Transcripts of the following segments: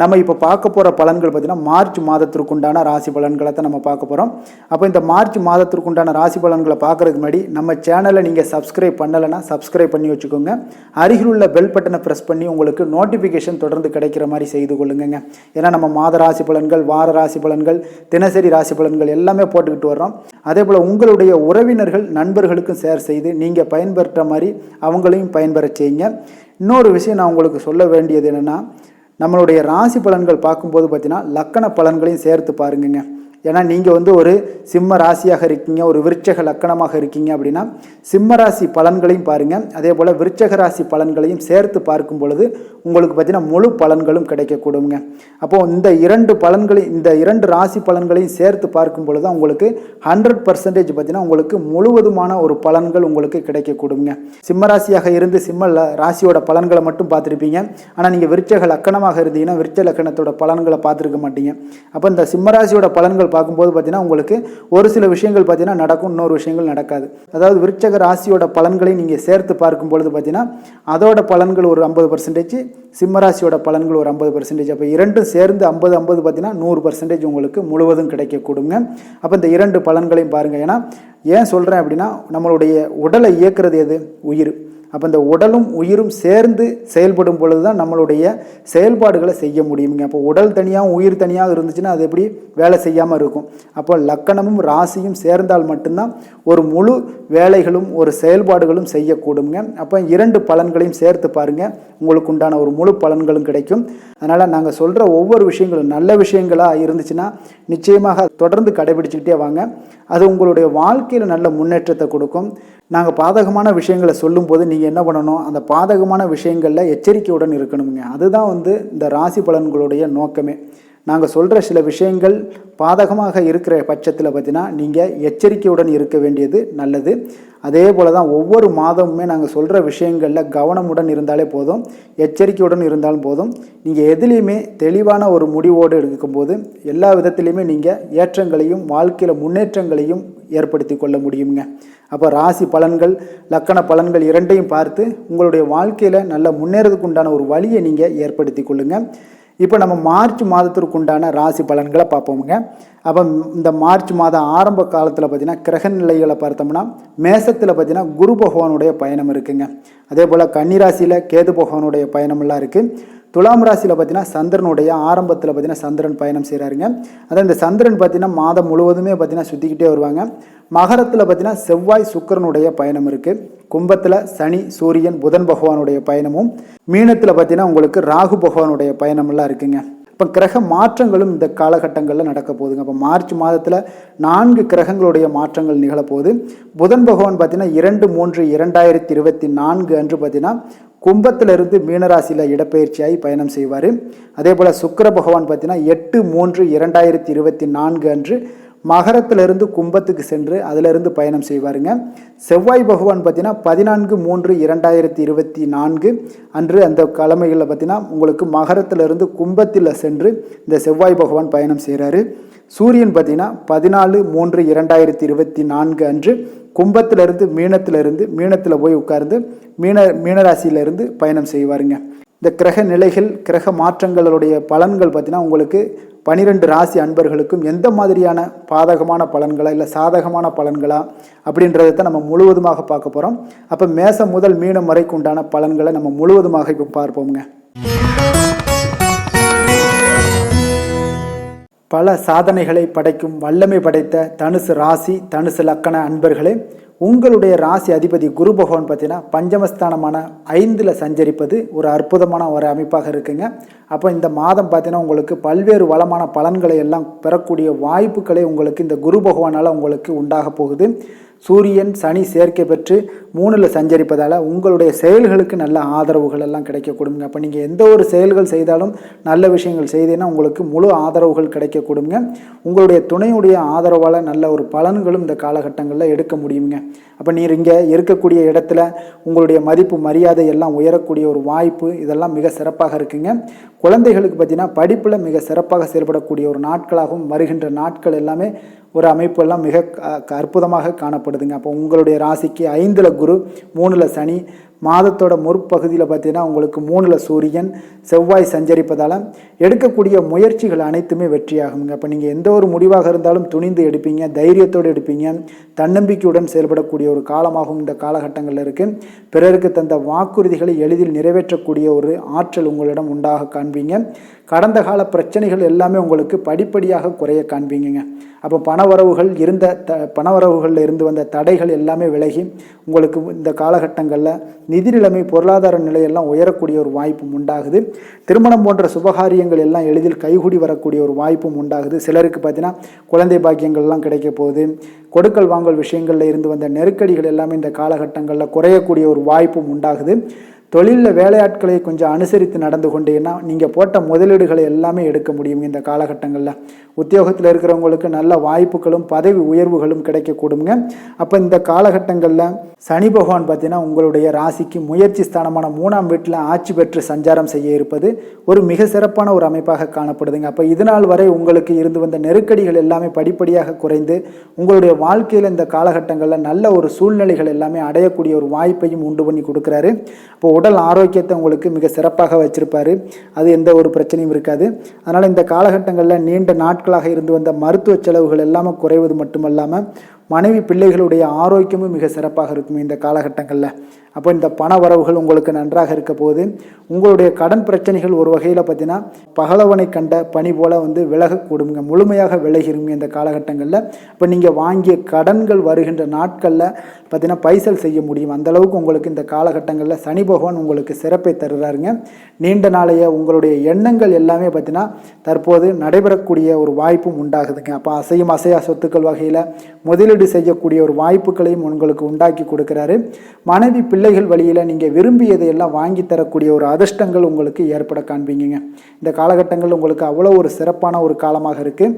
நம்ம இப்போ பார்க்க போகிற பலன்கள் பார்த்தீங்கன்னா மார்ச் மாதத்திற்குண்டான ராசி பலன்களை தான் நம்ம பார்க்க போகிறோம் அப்போ இந்த மார்ச் மாதத்திற்குண்டான ராசி பலன்களை பார்க்குறதுக்கு முன்னாடி நம்ம சேனலை நீங்கள் சப்ஸ்கிரைப் பண்ணலைன்னா சப்ஸ்கிரைப் பண்ணி வச்சுக்கோங்க. அருகில் உள்ள பெல் பட்டனை ப்ரெஸ் பண்ணி உங்களுக்கு நோட்டிஃபிகேஷன் தொடர்ந்து கிடைக்கிற மாதிரி செய்து கொள்ளுங்க ஏன்னா நம்ம மாத ராசி பலன்கள் வார ராசி பலன்கள் தினசரி ராசி பலன்கள் எல்லாமே போட்டுக்கிட்டு வர்றோம். அதே போல் உங்களுடைய உறவினர்கள் நண்பர்களுக்கும் ஷேர் செய்து நீங்கள் பயன்பெற்ற மாதிரி அவங்களையும் பயன்பெற செய்யுங்க. இன்னொரு விஷயம் நான் உங்களுக்கு சொல்ல வேண்டியது என்னென்னா நம்மளுடைய ராசி பலன்கள் பார்க்கும்போது பார்த்தீங்கன்னா லக்கண பலன்களையும் சேர்த்து பாருங்கங்க. ஏன்னா நீங்கள் வந்து ஒரு சிம்ம ராசியாக இருக்கீங்க ஒரு விருட்சக லக்கணமாக இருக்கீங்க அப்படின்னா சிம்ம ராசி பலன்களையும் பாருங்கள் அதே போல் விருட்சக ராசி பலன்களையும் சேர்த்து பார்க்கும் பொழுது உங்களுக்கு பார்த்தீங்கன்னா முழு பலன்களும் கிடைக்கக்கூடுங்க. அப்போது இந்த இரண்டு பலன்களையும் இந்த இரண்டு ராசி பலன்களையும் சேர்த்து பார்க்கும் பொழுது தான் உங்களுக்கு ஹண்ட்ரட் பர்சன்டேஜ் பார்த்தீங்கன்னா உங்களுக்கு முழுவதுமான ஒரு பலன்கள் உங்களுக்கு கிடைக்கக்கூடுங்க. சிம்ம ராசியாக இருந்து சிம்ம ராசியோட பலன்களை மட்டும் பார்த்துருப்பீங்க. ஆனால் நீங்கள் விருட்சக லக்கணமாக இருந்தீங்கன்னா விருட்ச லக்கணத்தோட பலன்களை பார்த்துருக்க மாட்டீங்க. அப்போ இந்த சிம்ம ராசியோட பலன்கள் பார்க்கும்போது பார்த்தீங்கன்னா உங்களுக்கு ஒரு சில விஷயங்கள் பார்த்தீங்கன்னா நடக்கும் இன்னொரு விஷயங்கள் நடக்காது. அதாவது விருச்சக ராசியோட பலன்களை நீங்கள் சேர்த்து பார்க்கும் பொழுது பார்த்தீங்கன்னா அதோட பலன்கள் ஒரு ஐம்பது பர்சன்டேஜ் சிம்மராசியோட பலன்கள் ஒரு ஐம்பது பர்சன்டேஜ் அப்போ இரண்டும் சேர்ந்து ஐம்பது ஐம்பது பார்த்தீங்கன்னா நூறு பர்சன்டேஜ் உங்களுக்கு முழுவதும் கிடைக்கக்கூடுங்க. அப்போ இந்த இரண்டு பலன்களையும் பாருங்கள் ஏன்னா ஏன் சொல்கிறேன் அப்படின்னா நம்மளுடைய உடலை இயக்குறது எது? உயிர். அப்போ இந்த உடலும் உயிரும் சேர்ந்து செயல்படும் பொழுது தான் நம்மளுடைய செயல்பாடுகளை செய்ய முடியுங்க. அப்போ உடல் தனியாக உயிர் தனியாக இருந்துச்சுன்னா அது எப்படி வேலை செய்யாமல் இருக்கும். அப்போ லக்கணமும் ராசியும் சேர்ந்தால் மட்டும்தான் ஒரு முழு வேலைகளும் ஒரு செயல்பாடுகளும் செய்யக்கூடுங்க. அப்போ இரண்டு பலன்களையும் சேர்த்து பாருங்கள் உங்களுக்கு உண்டான ஒரு முழு பலன்களும் கிடைக்கும். அதனால் நாங்கள் சொல்கிற ஒவ்வொரு விஷயங்களும் நல்ல விஷயங்களாக இருந்துச்சுன்னா நிச்சயமாக தொடர்ந்து கடைபிடிச்சிக்கிட்டே வாங்க. அது உங்களுடைய வாழ்க்கையில் நல்ல முன்னேற்றத்தை கொடுக்கும். நாங்கள் பாதகமான விஷயங்களை சொல்லும்போது நீங்கள் என்ன பண்ணணும்? அந்த பாதகமான விஷயங்களில் எச்சரிக்கையுடன் இருக்கணுங்க அதுதான் வந்து இந்த ராசி பலன்களுடைய நோக்கமே. நாங்கள் சொல்கிற சில விஷயங்கள் பாதகமாக இருக்கிற பட்சத்தில் பார்த்தீங்கன்னா நீங்கள் எச்சரிக்கையுடன் இருக்க வேண்டியது நல்லது. அதே போல் தான் ஒவ்வொரு மாதமுமே நாங்கள் சொல்கிற விஷயங்களில் கவனமுடன் இருந்தாலே போதும் எச்சரிக்கையுடன் இருந்தாலும் போதும். நீங்கள் எதுலேயுமே தெளிவான ஒரு முடிவோடு இருக்கும்போது எல்லா விதத்துலேயுமே நீங்கள் ஏற்றங்களையும் வாழ்க்கையில் முன்னேற்றங்களையும் ஏற்படுத்தி கொள்ள முடியுங்க அப்போ ராசி பலன்கள் லக்கண பலன்கள் இரண்டையும் பார்த்து உங்களுடைய வாழ்க்கையில் நல்ல முன்னேறதுக்கு உண்டான ஒரு வழியை நீங்கள் ஏற்படுத்தி கொள்ளுங்கள் இப்போ நம்ம மார்ச் மாதத்திற்கு உண்டான ராசி பலன்களை பார்ப்போமுங்க. அப்போ இந்த மார்ச் மாதம் ஆரம்ப காலத்தில் பார்த்திங்கன்னா கிரக நிலைகளை பார்த்தோம்னா மேசத்தில் பார்த்திங்கன்னா குரு பகவானுடைய பயணம் இருக்குங்க. அதே போல் கன்னிராசியில் கேது பகவானுடைய பயணமெல்லாம் இருக்குது துலாம் ராசியில் பார்த்தீங்கன்னா சந்திரனுடைய ஆரம்பத்தில் பார்த்தீங்கன்னா சந்திரன் பயணம் செய்கிறாருங்க அதான் இந்த சந்திரன் பார்த்தீங்கன்னா மாதம் முழுவதுமே பார்த்தீங்கன்னா சுற்றிக்கிட்டே வருவாங்க. மகரத்தில் பார்த்தீங்கன்னா செவ்வாய் சுக்கிரனுடைய பயணம் இருக்குது கும்பத்தில் சனி சூரியன் புதன் பகவானுடைய பயணமும் மீனத்தில் பார்த்தீங்கன்னா உங்களுக்கு ராகு பகவானுடைய பயணமெல்லாம் இருக்குங்க. இப்போ கிரக மாற்றங்களும் இந்த காலகட்டங்களில் நடக்க போகுதுங்க. அப்போ மார்ச் மாதத்தில் நான்கு கிரகங்களுடைய மாற்றங்கள் நிகழப்போகுது. புதன் பகவான் பார்த்தீங்கன்னா இரண்டு மூன்று இரண்டாயிரத்தி இருபத்தி நான்கு அன்று பார்த்தீங்கன்னா கும்பத்திலிருந்து மீனராசியில் இடப்பெயர்ச்சியாகி பயணம் செய்வார். அதே போல் சுக்கர பகவான் பார்த்தீங்கன்னா எட்டு மூன்று இரண்டாயிரத்தி இருபத்தி நான்கு அன்று மகரத்திலிருந்து கும்பத்துக்கு சென்று அதிலிருந்து பயணம் செய்வாருங்க. செவ்வாய் பகவான் பார்த்தீங்கன்னா பதினான்கு மூன்று இரண்டாயிரத்தி இருபத்தி நான்கு அன்று அந்த கிழமைகளில் பார்த்தீங்கன்னா உங்களுக்கு மகரத்திலிருந்து கும்பத்தில் சென்று இந்த செவ்வாய் பகவான் பயணம் செய்கிறாரு. சூரியன் பார்த்தீங்கன்னா பதினாலு மூன்று இரண்டாயிரத்தி இருபத்தி நான்கு அன்று கும்பத்திலிருந்து மீனத்திலிருந்து மீனத்தில் போய் உட்கார்ந்து மீன மீனராசியிலிருந்து பயணம் செய்வாருங்க. இந்த கிரக நிலைகள் கிரக மாற்றங்களுடைய பலன்கள் பார்த்தீங்கன்னா உங்களுக்கு பனிரெண்டு ராசி அன்பர்களுக்கும் எந்த மாதிரியான பாதகமான பலன்களா இல்லை சாதகமான பலன்களா அப்படின்றத தான் நம்ம முழுவதுமாக பார்க்க போகிறோம் அப்போ மேசம் முதல் மீனம் வரைக்கும் உண்டான பலன்களை நம்ம முழுவதுமாக இப்போ பார்ப்போம்ங்க. பல சாதனைகளை படைக்கும் வல்லமை படைத்த தனுசு ராசி தனுசு லக்கண அன்பர்களே உங்களுடைய ராசி அதிபதி குரு பகவான் பார்த்தீங்கன்னா பஞ்சமஸ்தானமான ஐந்தில் சஞ்சரிப்பது ஒரு அற்புதமான ஒரு அமைப்பாக இருக்குங்க. அப்போ இந்த மாதம் பார்த்தீங்கன்னா உங்களுக்கு பல்வேறு வளமான பலன்களை எல்லாம் பெறக்கூடிய வாய்ப்புகளை உங்களுக்கு இந்த குரு பகவானால் உங்களுக்கு உண்டாக போகுது. சூரியன் சனி சேர்க்கை பெற்று மூணில் சஞ்சரிப்பதால் உங்களுடைய செயல்களுக்கு நல்ல ஆதரவுகள் எல்லாம் கிடைக்கக்கூடுங்க. அப்போ நீங்கள் எந்த ஒரு செயல்கள் செய்தாலும் நல்ல விஷயங்கள் செய்தீங்கன்னா உங்களுக்கு முழு ஆதரவுகள் கிடைக்கக்கூடுங்க. உங்களுடைய துணையுடைய ஆதரவால் நல்ல ஒரு பலன்களும் இந்த காலகட்டங்களில் எடுக்க முடியுங்க. அப்போ நீர் இங்கே இருக்கக்கூடிய இடத்துல உங்களுடைய மதிப்பு மரியாதை எல்லாம் உயரக்கூடிய ஒரு வாய்ப்பு இதெல்லாம் மிக சிறப்பாக இருக்குங்க. குழந்தைகளுக்கு பார்த்தீங்கன்னா படிப்பில் மிக சிறப்பாக செயல்படக்கூடிய ஒரு நாட்களாகவும் வருகின்ற நாட்கள் எல்லாமே ஒரு அமைப்பு எல்லாம் மிக அற்புதமாக காணப்படுதுங்க. அப்போ உங்களுடைய ராசிக்கு ஐந்தில் குரு மூணில் சனி மாதத்தோட முற்பகுதியில் பார்த்தீங்கன்னா உங்களுக்கு மூணில் சூரியன் செவ்வாய் சஞ்சரிப்பதால் எடுக்கக்கூடிய முயற்சிகள் அனைத்துமே வெற்றியாகுங்க அப்போ நீங்கள் எந்த ஒரு முடிவாக இருந்தாலும் துணிந்து எடுப்பீங்க தைரியத்தோடு எடுப்பீங்க. தன்னம்பிக்கையுடன் செயல்படக்கூடிய ஒரு காலமாகவும் இந்த காலகட்டங்களில் இருக்குது பிறருக்கு தந்த வாக்குறுதிகளை எளிதில் நிறைவேற்றக்கூடிய ஒரு ஆற்றல் உங்களிடம் உண்டாக காண்பீங்க. கடந்த கால பிரச்சனைகள் எல்லாமே உங்களுக்கு படிப்படியாக குறைய காண்பீங்கங்க. அப்போ பணவரவுகள் இருந்த த பணவரவுகளில் இருந்து வந்த தடைகள் எல்லாமே விலகி உங்களுக்கு இந்த காலகட்டங்களில் நிதி நிலைமை பொருளாதார நிலையெல்லாம் உயரக்கூடிய ஒரு வாய்ப்பும் உண்டாகுது. திருமணம் போன்ற சுபகாரியங்கள் எல்லாம் எளிதில் கைகூடி வரக்கூடிய ஒரு வாய்ப்பும் உண்டாகுது. சிலருக்கு பார்த்தீங்கன்னா குழந்தை பாக்கியங்கள்லாம் கிடைக்க போகுது. கொடுக்கல் வாங்கல் விஷயங்களில் இருந்து வந்த நெருக்கடிகள் எல்லாமே இந்த காலகட்டங்களில் குறையக்கூடிய ஒரு வாய்ப்பும் உண்டாகுது. தொழிலில் வேலையாட்களை கொஞ்சம் அனுசரித்து நடந்து கொண்டீங்கன்னா நீங்கள் போட்ட முதலீடுகளை எல்லாமே எடுக்க முடியும் இந்த காலகட்டங்களில். உத்தியோகத்தில் இருக்கிறவங்களுக்கு நல்ல வாய்ப்புகளும் பதவி உயர்வுகளும் கிடைக்கக்கூடுங்க அப்போ இந்த காலகட்டங்களில் சனி பகவான் பார்த்தீங்கன்னா உங்களுடைய ராசிக்கு முயற்சி ஸ்தானமான மூணாம் வீட்டில் ஆட்சி பெற்று சஞ்சாரம் செய்ய இருப்பது ஒரு மிக சிறப்பான ஒரு அமைப்பாக காணப்படுதுங்க. அப்போ இதுநாள் வரை உங்களுக்கு இருந்து வந்த நெருக்கடிகள் எல்லாமே படிப்படியாக குறைந்து உங்களுடைய வாழ்க்கையில் இந்த காலகட்டங்களில் நல்ல ஒரு சூழ்நிலைகள் எல்லாமே அடையக்கூடிய ஒரு வாய்ப்பையும் உண்டு பண்ணி கொடுக்குறாரு. இப்போ உடல் ஆரோக்கியத்தை உங்களுக்கு மிக சிறப்பாக வச்சிருப்பாரு. அது எந்த ஒரு பிரச்சனையும் இருக்காது. அதனால் இந்த காலகட்டங்களில் நீண்ட நாட்களாக இருந்து வந்த மருத்துவ செலவுகள் எல்லாமே குறைவது மட்டுமல்லாமல் மனைவி பிள்ளைகளுடைய ஆரோக்கியமும் மிக சிறப்பாக இருக்கும் இந்த காலகட்டங்களில். அப்போ இந்த பண வரவுகள் உங்களுக்கு நன்றாக இருக்க போது உங்களுடைய கடன் பிரச்சனைகள் ஒரு வகையில் பார்த்தீங்கன்னா பகலவனை கண்ட பனி போல வந்து விலகக்கூடுங்க. முழுமையாக விலகிருங்க இந்த காலகட்டங்களில். இப்போ நீங்கள் வாங்கிய கடன்கள் வருகின்ற நாட்களில் பார்த்தீங்கன்னா பைசல் செய்ய முடியும். அந்த அளவுக்கு உங்களுக்கு இந்த காலகட்டங்களில் சனி பகவான் உங்களுக்கு சிறப்பை தருகிறாருங்க நீண்ட நாளைய உங்களுடைய எண்ணங்கள் எல்லாமே பார்த்தீங்கன்னா தற்போது நடைபெறக்கூடிய ஒரு வாய்ப்பும் உண்டாகுதுங்க. அப்போ அசையும் அசையா சொத்துக்கள் வகையில் முதலீடு செய்யக்கூடிய ஒரு வாய்ப்புகளையும் உங்களுக்கு உண்டாக்கி கொடுக்குறாரு. மனைவி பிள்ளைகள் வழியில் நீங்கள் விரும்பியதை எல்லாம் வாங்கி தரக்கூடிய ஒரு அதிர்ஷ்டங்கள் உங்களுக்கு ஏற்பட காண்பீங்க இந்த காலகட்டங்கள் உங்களுக்கு அவ்வளோ ஒரு சிறப்பான ஒரு காலமாக இருக்குது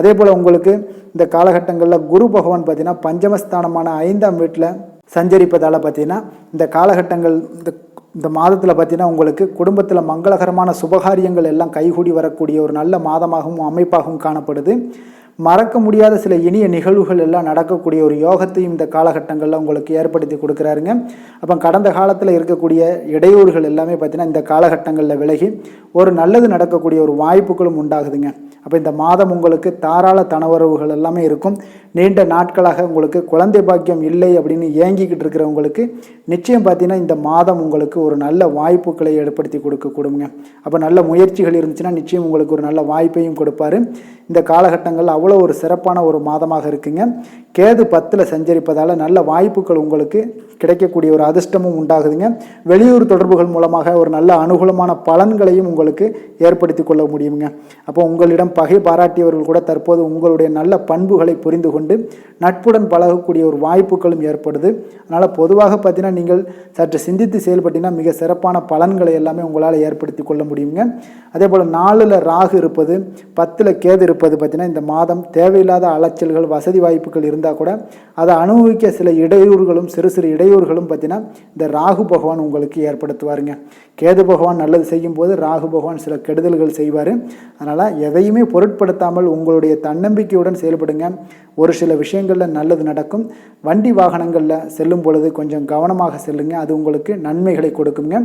அதே போல் உங்களுக்கு இந்த காலகட்டங்களில் குரு பகவான் பார்த்தீங்கன்னா பஞ்சமஸ்தானமான ஐந்தாம் வீட்டில் சஞ்சரிப்பதால் பார்த்தீங்கன்னா இந்த காலகட்டங்கள் இந்த இந்த மாதத்தில் பார்த்தீங்கன்னா உங்களுக்கு குடும்பத்தில் மங்களகரமான சுபகாரியங்கள் எல்லாம் கைகூடி வரக்கூடிய ஒரு நல்ல மாதமாகவும் அமைப்பாகவும் காணப்படுது. மறக்க முடியாத சில இனிய நிகழ்வுகள் எல்லாம் நடக்கக்கூடிய ஒரு யோகத்தையும் இந்த காலகட்டங்களில் உங்களுக்கு ஏற்படுத்தி கொடுக்குறாருங்க. அப்போ கடந்த காலத்தில் இருக்கக்கூடிய இடையூறுகள் எல்லாமே பார்த்தீங்கன்னா இந்த காலகட்டங்களில் விலகி ஒரு நல்லது நடக்கக்கூடிய ஒரு வாய்ப்புகளும் உண்டாகுதுங்க. அப்போ இந்த மாதம் உங்களுக்கு தாராள தனவரவுகள் எல்லாமே இருக்கும். நீண்ட நாட்களாக உங்களுக்கு குழந்தை பாக்கியம் இல்லை அப்படின்னு ஏங்கிக்கிட்டு இருக்கிறவங்களுக்கு நிச்சயம் பார்த்தீங்கன்னா இந்த மாதம் உங்களுக்கு ஒரு நல்ல வாய்ப்புகளை ஏற்படுத்தி கொடுக்கக்கூடுங்க கொடுங்க. அப்போ நல்ல முயற்சிகள் இருந்துச்சுன்னா நிச்சயம் உங்களுக்கு ஒரு நல்ல வாய்ப்பையும் கொடுப்பாரு. இந்த காலகட்டங்கள் அவ்வளோ ஒரு சிறப்பான ஒரு மாதமாக இருக்குங்க. கேது பத்தில் சஞ்சரிப்பதால் நல்ல வாய்ப்புகள் உங்களுக்கு கிடைக்கக்கூடிய ஒரு அதிர்ஷ்டமும் உண்டாகுதுங்க. வெளியூர் தொடர்புகள் மூலமாக ஒரு நல்ல அனுகூலமான பலன்களையும் உங்களுக்கு ஏற்படுத்தி கொள்ள முடியுங்க. அப்போ உங்களிடம் பகை பாராட்டியவர்கள் கூட தற்போது உங்களுடைய நல்ல பண்புகளை புரிந்து கொண்டு நட்புடன் பழகக்கூடிய ஒரு வாய்ப்புகளும் ஏற்படுது. அதனால் பொதுவாக பார்த்தீங்கன்னா நீங்கள் சற்று சிந்தித்து செயல்பட்டீங்கன்னா மிக சிறப்பான பலன்களை எல்லாமே உங்களால் ஏற்படுத்தி கொள்ள முடியுங்க. அதே போல் நாலில் ராகு இருப்பது பத்தில் கேது இருப்பது பார்த்தீங்கன்னா இந்த மாதம் தேவையில்லாத அலைச்சல்கள் வசதி வாய்ப்புகள் இருந்தால் கூட அதை அனுபவிக்க சில இடையூறுகளும் சிறு சிறு இடையூறுகளும் பார்த்தீங்கன்னா இந்த ராகு பகவான் உங்களுக்கு ஏற்படுத்துவாருங்க. கேது பகவான் நல்லது செய்யும்போது ராகு பகவான் சில கெடுதல்கள் செய்வார். அதனால் எதையுமே பொருட்படுத்தாமல் உங்களுடைய தன்னம்பிக்கையுடன் செயல்படுங்க. ஒரு சில விஷயங்களில் நல்லது நடக்கும். வண்டி வாகனங்களில் செல்லும் பொழுது கொஞ்சம் கவனமாக செல்லுங்க. அது உங்களுக்கு நன்மைகளை கொடுக்குங்க.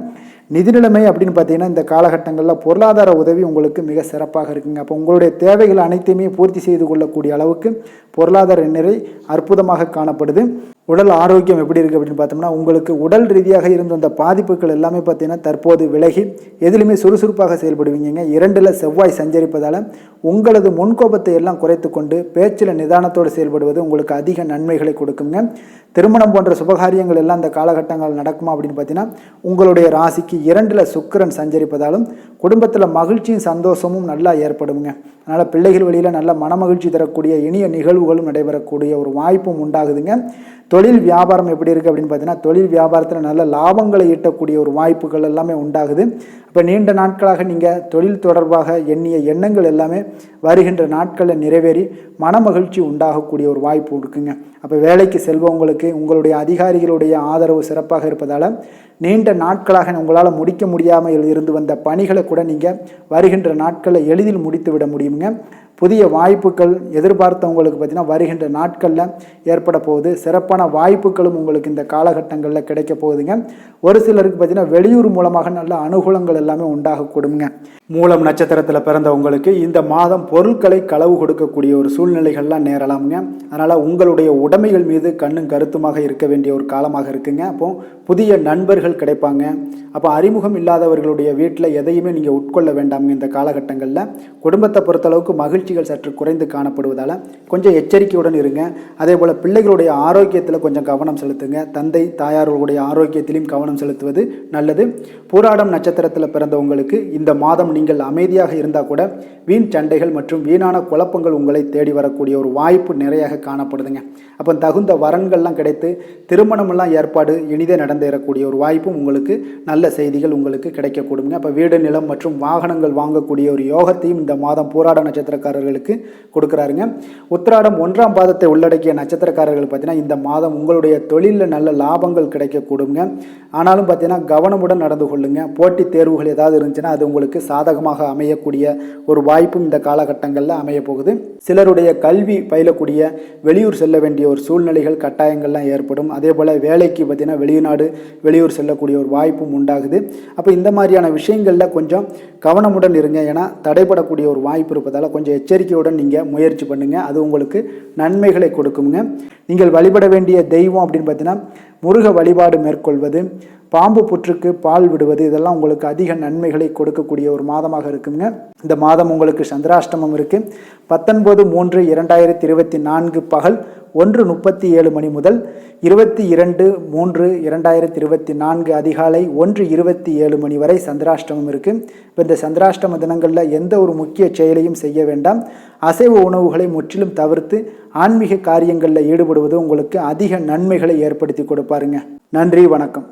நிதி நிலைமை அப்படின்னு பார்த்தீங்கன்னா இந்த காலகட்டங்களில் பொருளாதார உதவி உங்களுக்கு மிக சிறப்பாக இருக்குங்க. அப்போ உங்களுடைய தேவைகள் அனைத்தையுமே பூர்த்தி செய்து கொள்ளக்கூடிய அளவுக்கு பொருளாதார நிறை அற்புதமாக காணப்படுது. உடல் ஆரோக்கியம் எப்படி இருக்குது அப்படின்னு பார்த்தோம்னா உங்களுக்கு உடல் ரீதியாக இருந்த அந்த பாதிப்புகள் எல்லாமே பார்த்தீங்கன்னா தற்போது விலகி எதிலுமே சுறுசுறுப்பாக செயல்படுவீங்க இரண்டில் செவ்வாய் சஞ்சரிப்பதால் உங்களது முன்கோபத்தை எல்லாம் குறைத்து கொண்டு பேச்சில் நிதானத்தோடு செயல்படுவது உங்களுக்கு அதிக நன்மைகளை கொடுக்குங்க. திருமணம் போன்ற சுபகாரியங்கள் எல்லாம் அந்த காலகட்டங்கள் நடக்குமா அப்படின்னு பார்த்தீங்கன்னா உங்களுடைய ராசிக்கு இரண்டில் சுக்கிரன் சஞ்சரிப்பதாலும் குடும்பத்தில் மகிழ்ச்சியும் சந்தோஷமும் நல்லா ஏற்படுங்க அதனால் பிள்ளைகள் வழியில் நல்ல மனமகிழ்ச்சி தரக்கூடிய இனிய நிகழ்வுகளும் நடைபெறக்கூடிய ஒரு வாய்ப்பும் உண்டாகுதுங்க. தொழில் வியாபாரம் எப்படி இருக்குது அப்படின்னு பார்த்தீங்கன்னா தொழில் வியாபாரத்தில் நல்ல லாபங்களை ஈட்டக்கூடிய ஒரு வாய்ப்புகள் எல்லாமே உண்டாகுது. இப்போ நீண்ட நாட்களாக நீங்கள் தொழில் தொடர்பாக எண்ணிய எண்ணங்கள் எல்லாமே வருகின்ற நாட்களில் நிறைவேறி மனமகிழ்ச்சி உண்டாகக்கூடிய ஒரு வாய்ப்பு இருக்குங்க. அப்போ வேலைக்கு செல்பவங்களுக்கு உங்களுடைய அதிகாரிகளுடைய ஆதரவு சிறப்பாக இருப்பதால் நீண்ட நாட்களாக உங்களால் முடிக்க முடியாமல் இருந்து வந்த பணிகளை கூட நீங்கள் வருகின்ற நாட்களில் எளிதில் முடித்து விட முடியுங்க. புதிய வாய்ப்புகள் எதிர்பார்த்தவங்களுக்கு பார்த்தீங்கன்னா வருகின்ற நாட்களில் ஏற்பட போகுது. சிறப்பான வாய்ப்புகளும் உங்களுக்கு இந்த காலகட்டங்களில் கிடைக்க போகுதுங்க. ஒரு சிலருக்கு பார்த்தீங்கன்னா வெளியூர் மூலமாக நல்ல அனுகூலங்கள் எல்லாமே உண்டாகக்கூடுங்க மூலம் நட்சத்திரத்தில் பிறந்தவங்களுக்கு இந்த மாதம் பொருட்களை களவு கொடுக்கக்கூடிய ஒரு சூழ்நிலைகள்லாம் நேரலாமுங்க. அதனால் உங்களுடைய உடைமைகள் மீது கண்ணும் கருத்துமாக இருக்க வேண்டிய ஒரு காலமாக இருக்குங்க. அப்போ புதிய நண்பர்கள் கிடைப்பாங்க. அப்போ அறிமுகம் இல்லாதவர்களுடைய வீட்டில் எதையுமே நீங்கள் உட்கொள்ள வேண்டாமுங்க இந்த காலகட்டங்களில். குடும்பத்தை பொறுத்தளவுக்கு மகிழ்ச்சி நிகழ்ச்சிகள் சற்று குறைந்து காணப்படுவதால் கொஞ்சம் எச்சரிக்கையுடன் இருங்க. அதே போல் பிள்ளைகளுடைய ஆரோக்கியத்தில் கொஞ்சம் கவனம் செலுத்துங்க. தந்தை தாயார்களுடைய ஆரோக்கியத்திலையும் கவனம் செலுத்துவது நல்லது. பூராடம் நட்சத்திரத்தில் பிறந்தவங்களுக்கு இந்த மாதம் நீங்கள் அமைதியாக இருந்தால் கூட வீண் சண்டைகள் மற்றும் வீணான குழப்பங்கள் உங்களை தேடி வரக்கூடிய ஒரு வாய்ப்பு நிறையாக காணப்படுதுங்க. அப்போ தகுந்த வரன்கள்லாம் கிடைத்து திருமணமெல்லாம் ஏற்பாடு இனிதே நடந்தேறக்கூடிய ஒரு வாய்ப்பும் உங்களுக்கு நல்ல செய்திகள் உங்களுக்கு கிடைக்கக்கூடுங்க. அப்போ வீடு நிலம் மற்றும் வாகனங்கள் வாங்கக்கூடிய ஒரு யோகத்தையும் இந்த மாதம் போராட நட்சத்திரக்காரர்களுக்கு கொடுக்குறாருங்க. உத்திராடம் ஒன்றாம் பாதத்தை உள்ளடக்கிய நட்சத்திரக்காரர்கள் பார்த்தீங்கன்னா இந்த மாதம் உங்களுடைய தொழிலில் நல்ல லாபங்கள் கிடைக்கக்கூடுங்க. ஆனாலும் பார்த்தீங்கன்னா கவனமுடன் நடந்து கொள்ளுங்க. போட்டித் தேர்வுகள் ஏதாவது இருந்துச்சுன்னா அது உங்களுக்கு சாதகமாக அமையக்கூடிய ஒரு வாய்ப்பும் இந்த காலகட்டங்களில் அமைய போகுது சிலருடைய கல்வி பயிலக்கூடிய வெளியூர் செல்ல வேண்டிய ஒரு சூழ்நிலைகள் கட்டாயங்கள்லாம் ஏற்படும். அதே போல் வேலைக்கு பார்த்தீங்கன்னா வெளிநாடு வெளியூர் செல்லக்கூடிய ஒரு வாய்ப்பும் உண்டாகுது. அப்போ இந்த மாதிரியான விஷயங்களில் கொஞ்சம் கவனமுடன் இருங்க. ஏன்னா தடைபடக்கூடிய ஒரு வாய்ப்பு இருப்பதால் கொஞ்சம் எச்சரிக்கையுடன் நீங்கள் முயற்சி பண்ணுங்கள் அது உங்களுக்கு நன்மைகளை கொடுக்குங்க. நீங்கள் வழிபட வேண்டிய தெய்வம் அப்படின்னு பார்த்தீங்கன்னா முருக வழிபாடு மேற்கொள்வது பாம்பு புற்றுக்கு பால் விடுவது இதெல்லாம் உங்களுக்கு அதிக நன்மைகளை கொடுக்கக்கூடிய ஒரு மாதமாக இருக்குங்க. இந்த மாதம் உங்களுக்கு சந்திராஷ்டமம் இருக்குது பத்தொன்பது மூன்று இரண்டாயிரத்தி இருபத்தி நான்கு பகல் ஒன்று முப்பத்தி ஏழு மணி முதல் இருபத்தி இரண்டு மூன்று இரண்டாயிரத்தி இருபத்தி நான்கு அதிகாலை ஒன்று இருபத்தி ஏழு மணி வரை சந்திராஷ்டமம் இருக்குது இப்போ இந்த சந்திராஷ்டம தினங்களில் எந்த ஒரு முக்கிய செயலையும் செய்ய வேண்டாம். அசைவ உணவுகளை முற்றிலும் தவிர்த்து ஆன்மீக காரியங்களில் ஈடுபடுவது உங்களுக்கு அதிக நன்மைகளை ஏற்படுத்தி கொடுப்பாருங்க. நன்றி வணக்கம்.